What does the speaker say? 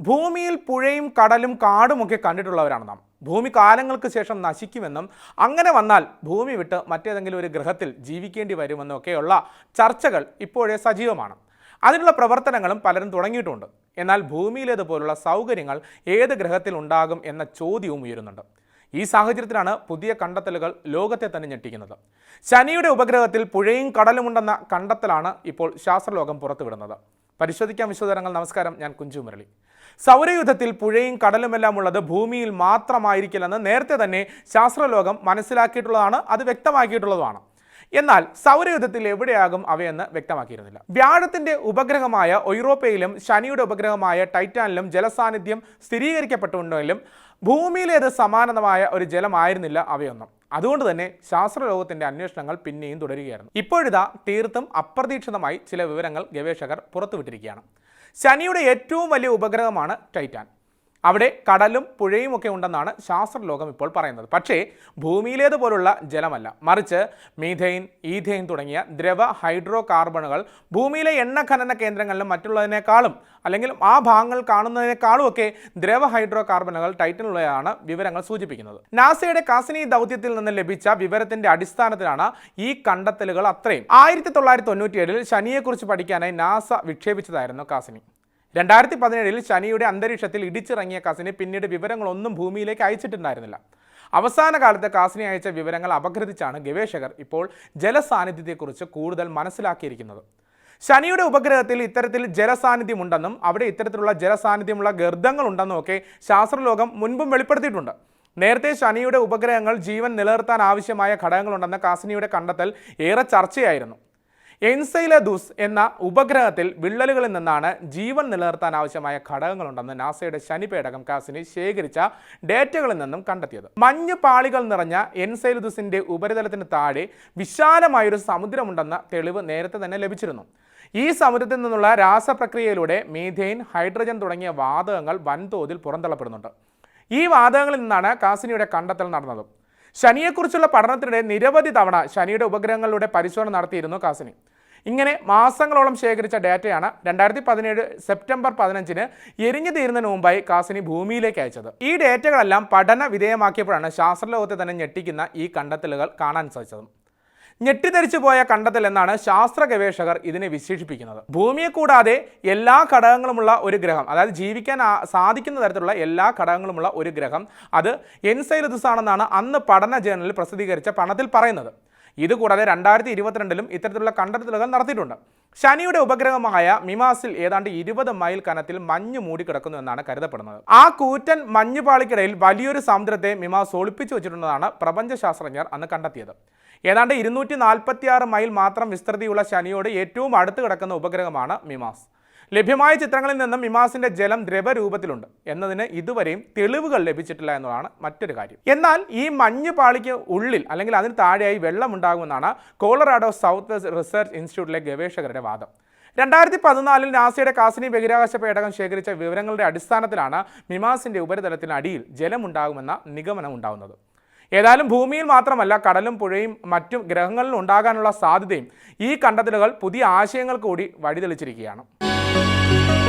ഭൂമിയിൽ പുഴയും കടലും കാടുമൊക്കെ കണ്ടിട്ടുള്ളവരാണ് നാം. ഭൂമി കാലങ്ങൾക്ക് ശേഷം നശിക്കുമെന്നും അങ്ങനെ വന്നാൽ ഭൂമി വിട്ട് മറ്റേതെങ്കിലും ഒരു ഗ്രഹത്തിൽ ജീവിക്കേണ്ടി വരുമെന്നും ഒക്കെയുള്ള ചർച്ചകൾ ഇപ്പോഴേ സജീവമാണ്. അതിനുള്ള പ്രവർത്തനങ്ങളും പലരും തുടങ്ങിയിട്ടുണ്ട്. എന്നാൽ ഭൂമിയിലേതുപോലുള്ള സൗകര്യങ്ങൾ ഏത് ഗ്രഹത്തിൽ ഉണ്ടാകും എന്ന ചോദ്യവും ഉയരുന്നുണ്ട്. ഈ സാഹചര്യത്തിലാണ് പുതിയ കണ്ടെത്തലുകൾ ലോകത്തെ തന്നെ ഞെട്ടിക്കുന്നത്. ശനിയുടെ ഉപഗ്രഹത്തിൽ പുഴയും കടലുമുണ്ടെന്ന കണ്ടെത്തലാണ് ഇപ്പോൾ ശാസ്ത്രലോകം പുറത്തുവിടുന്നത്. പരിശോധിക്കാൻ വിശദങ്ങൾ നമസ്കാരം ഞാൻ കുഞ്ചു മുരളി. സൗരയുധത്തിൽ പുഴയും കടലുമെല്ലാം ഉള്ളത് ഭൂമിയിൽ മാത്രമായിരിക്കില്ലെന്ന് നേരത്തെ തന്നെ ശാസ്ത്രലോകം മനസ്സിലാക്കിയിട്ടുള്ളതാണ് അത് വ്യക്തമാക്കിയിട്ടുള്ളതുമാണ്. എന്നാൽ സൗരയുധത്തിൽ എവിടെയാകും അവയെന്ന് വ്യക്തമാക്കിയിരുന്നില്ല. വ്യാഴത്തിന്റെ ഉപഗ്രഹമായ ഒയ്റോപ്പയിലും ശനിയുടെ ഉപഗ്രഹമായ ടൈറ്റാനിലും ജലസാന്നിധ്യം സ്ഥിരീകരിക്കപ്പെട്ടുണ്ടെങ്കിലും ഭൂമിയിലേത് സമാനമായ ഒരു ജലമായിരുന്നില്ല അവയൊന്നും. അതുകൊണ്ട് തന്നെ ശാസ്ത്രലോകത്തിന്റെ അന്വേഷണങ്ങൾ പിന്നെയും തുടരുകയായിരുന്നു. ഇപ്പോഴിതാ തീർത്തും അപ്രതീക്ഷിതമായി ചില വിവരങ്ങൾ ഗവേഷകർ പുറത്തുവിട്ടിരിക്കുകയാണ്. ശനിയുടെ ഏറ്റവും വലിയ ഉപഗ്രഹമാണ് ടൈറ്റാൻ. അവിടെ കടലും പുഴയും ഒക്കെ ഉണ്ടെന്നാണ് ശാസ്ത്രലോകം ഇപ്പോൾ പറയുന്നത്. പക്ഷേ ഭൂമിയിലേതുപോലുള്ള ജലമല്ല. മറിച്ച് മീഥെയിൻ ഈഥെയിൻ തുടങ്ങിയ ദ്രവ ഹൈഡ്രോ കാർബണുകൾ ഭൂമിയിലെ എണ്ണ ഖനന കേന്ദ്രങ്ങളിലും മറ്റുള്ളതിനേക്കാളും അല്ലെങ്കിൽ ആ ഭാഗങ്ങൾ കാണുന്നതിനേക്കാളും ഒക്കെ ദ്രവ ഹൈഡ്രോ കാർബണുകൾ ടൈറ്റനിലുള്ളതാണ് വിവരങ്ങൾ സൂചിപ്പിക്കുന്നത്. നാസയുടെ കാസിനി ദൗത്യത്തിൽ നിന്ന് ലഭിച്ച വിവരത്തിന്റെ അടിസ്ഥാനത്തിലാണ് ഈ കണ്ടെത്തലുകൾ അത്രയും. ആയിരത്തി തൊള്ളായിരത്തി തൊണ്ണൂറ്റിയേഴിൽ ശനിയെക്കുറിച്ച് പഠിക്കാനായി നാസ വിക്ഷേപിച്ചതായിരുന്നു കാസിനി. രണ്ടായിരത്തി പതിനേഴിൽ ശനിയുടെ അന്തരീക്ഷത്തിൽ ഇടിച്ചിറങ്ങിയ കാസിനി പിന്നീട് വിവരങ്ങളൊന്നും ഭൂമിയിലേക്ക് അയച്ചിട്ടുണ്ടായിരുന്നില്ല. അവസാന കാലത്ത് കാസിനി അയച്ച വിവരങ്ങൾ അപഗ്രഥിച്ചാണ് ഗവേഷകർ ഇപ്പോൾ ജലസാന്നിധ്യത്തെക്കുറിച്ച് കൂടുതൽ മനസ്സിലാക്കിയിരിക്കുന്നത്. ശനിയുടെ ഉപഗ്രഹത്തിൽ ഇത്തരത്തിൽ ജലസാന്നിധ്യമുണ്ടെന്നും അവിടെ ഇത്തരത്തിലുള്ള ജലസാന്നിധ്യമുള്ള ഗർദ്ദങ്ങളുണ്ടെന്നും ഒക്കെ ശാസ്ത്രലോകം മുൻപും വെളിപ്പെടുത്തിയിട്ടുണ്ട്. നേരത്തെ ശനിയുടെ ഉപഗ്രഹങ്ങൾ ജീവൻ നിലനിർത്താൻ ആവശ്യമായ ഘടകങ്ങളുണ്ടെന്ന കാസിനിയുടെ കണ്ടെത്തൽ ഏറെ ചർച്ചയായിരുന്നു. എൻസൈലദൂസ് എന്ന ഉപഗ്രഹത്തിൽ വിള്ളലുകളിൽ നിന്നാണ് ജീവൻ നിലനിർത്താൻ ആവശ്യമായ ഘടകങ്ങളുണ്ടെന്ന് നാസയുടെ ശനി പേടകം കാസിനി ശേഖരിച്ച ഡേറ്റകളിൽ നിന്നും കണ്ടെത്തിയത്. മഞ്ഞ് പാളികൾ നിറഞ്ഞ എൻസൈലദൂസിന്റെ ഉപരിതലത്തിന് താഴെ വിശാലമായൊരു സമുദ്രമുണ്ടെന്ന തെളിവ് നേരത്തെ തന്നെ ലഭിച്ചിരുന്നു. ഈ സമുദ്രത്തിൽ നിന്നുള്ള രാസപ്രക്രിയയിലൂടെ മീഥെയിൻ ഹൈഡ്രജൻ തുടങ്ങിയ വാതകങ്ങൾ വൻതോതിൽ പുറന്തള്ളപ്പെടുന്നുണ്ട്. ഈ വാതകങ്ങളിൽ നിന്നാണ് കാസിനിയുടെ കണ്ടെത്തൽ നടന്നത്. ശനിയെക്കുറിച്ചുള്ള പഠനത്തിനിടെ നിരവധി തവണ ശനിയുടെ ഉപഗ്രഹങ്ങളിലൂടെ പരിശോധന നടത്തിയിരുന്നു കാസിനി. ഇങ്ങനെ മാസങ്ങളോളം ശേഖരിച്ച ഡാറ്റയാണ് രണ്ടായിരത്തി പതിനേഴ് സെപ്റ്റംബർ പതിനഞ്ചിന് എരിഞ്ഞു തീരുന്നതിന് മുമ്പായി കാസിനി ഭൂമിയിലേക്ക് അയച്ചത്. ഈ ഡേറ്റകളെല്ലാം പഠന വിധേയമാക്കിയപ്പോഴാണ് ശാസ്ത്രലോകത്തെ തന്നെ ഞെട്ടിക്കുന്ന ഈ കണ്ടെത്തലുകൾ കാണാൻ സാധിച്ചത്. ഞെട്ടിധരിച്ചു പോയ കണ്ടെത്തൽ എന്നാണ് ശാസ്ത്ര ഗവേഷകർ ഇതിനെ വിശേഷിപ്പിക്കുന്നത്. ഭൂമിയെ കൂടാതെ എല്ലാ ഘടകങ്ങളുമുള്ള ഒരു ഗ്രഹം അതായത് ജീവിക്കാൻ സാധിക്കുന്ന തരത്തിലുള്ള എല്ലാ ഘടകങ്ങളുമുള്ള ഒരു ഗ്രഹം അത് എൻസൈലദുസ് ആണെന്നാണ് അന്ന് പഠന ജേണലിൽ പ്രസിദ്ധീകരിച്ച പഠനത്തിൽ പറയുന്നത്. ഇതുകൂടാതെ രണ്ടായിരത്തി ഇരുപത്തിരണ്ടിലും ഇത്തരത്തിലുള്ള കണ്ടെത്തലുകൾ നടത്തിയിട്ടുണ്ട്. ശനിയുടെ ഉപഗ്രഹമായ മിമാസിൽ ഏതാണ്ട് ഇരുപത് മൈൽ കനത്തിൽ മഞ്ഞ് മൂടിക്കിടക്കുന്നു എന്നാണ് കരുതപ്പെടുന്നത്. ആ കൂറ്റൻ മഞ്ഞുപാളിക്കിടയിൽ വലിയൊരു സമുദ്രത്തെ മിമാസ് ഒളിപ്പിച്ചു വെച്ചിട്ടുണ്ടെന്നാണ് പ്രപഞ്ച ശാസ്ത്രജ്ഞർ അന്ന് കണ്ടെത്തിയത്. ഏതാണ്ട് ഇരുന്നൂറ്റി മൈൽ മാത്രം വിസ്തൃതിയുള്ള ശനിയോട് ഏറ്റവും അടുത്ത് കിടക്കുന്ന ഉപഗ്രഹമാണ് മിമാസ്. ലഭ്യമായ ചിത്രങ്ങളിൽ നിന്നും മിമാസിന്റെ ജലം ദ്രവരൂപത്തിലുണ്ട് എന്നതിന് ഇതുവരെയും തെളിവുകൾ ലഭിച്ചിട്ടില്ല എന്നതാണ് മറ്റൊരു കാര്യം. എന്നാൽ ഈ മഞ്ഞ് പാളിക്ക് ഉള്ളിൽ അല്ലെങ്കിൽ അതിന് താഴെയായി വെള്ളം ഉണ്ടാകുമെന്നാണ് കോളറാഡോ സൗത്ത് വെസ്റ്റ് റിസർച്ച് ഇൻസ്റ്റിറ്റ്യൂട്ടിലെ ഗവേഷകരുടെ വാദം. രണ്ടായിരത്തി പതിനാലിൽ നാസയുടെ കാസിനി ബഹിരാകാശ പേടകം ശേഖരിച്ച വിവരങ്ങളുടെ അടിസ്ഥാനത്തിലാണ് മിമാസിന്റെ ഉപരിതലത്തിനടിയിൽ ജലമുണ്ടാകുമെന്ന നിഗമനം ഉണ്ടാകുന്നത് ഏതായാലും ഭൂമിയിൽ മാത്രമല്ല കടലും പുഴയും മറ്റും ഗ്രഹങ്ങളിലും ഉണ്ടാകാനുള്ള സാധ്യതയും ഈ കണ്ടെത്തലുകൾ പുതിയ ആശയങ്ങൾ കൂടി വഴിതെളിച്ചിരിക്കുകയാണ്. Thank you.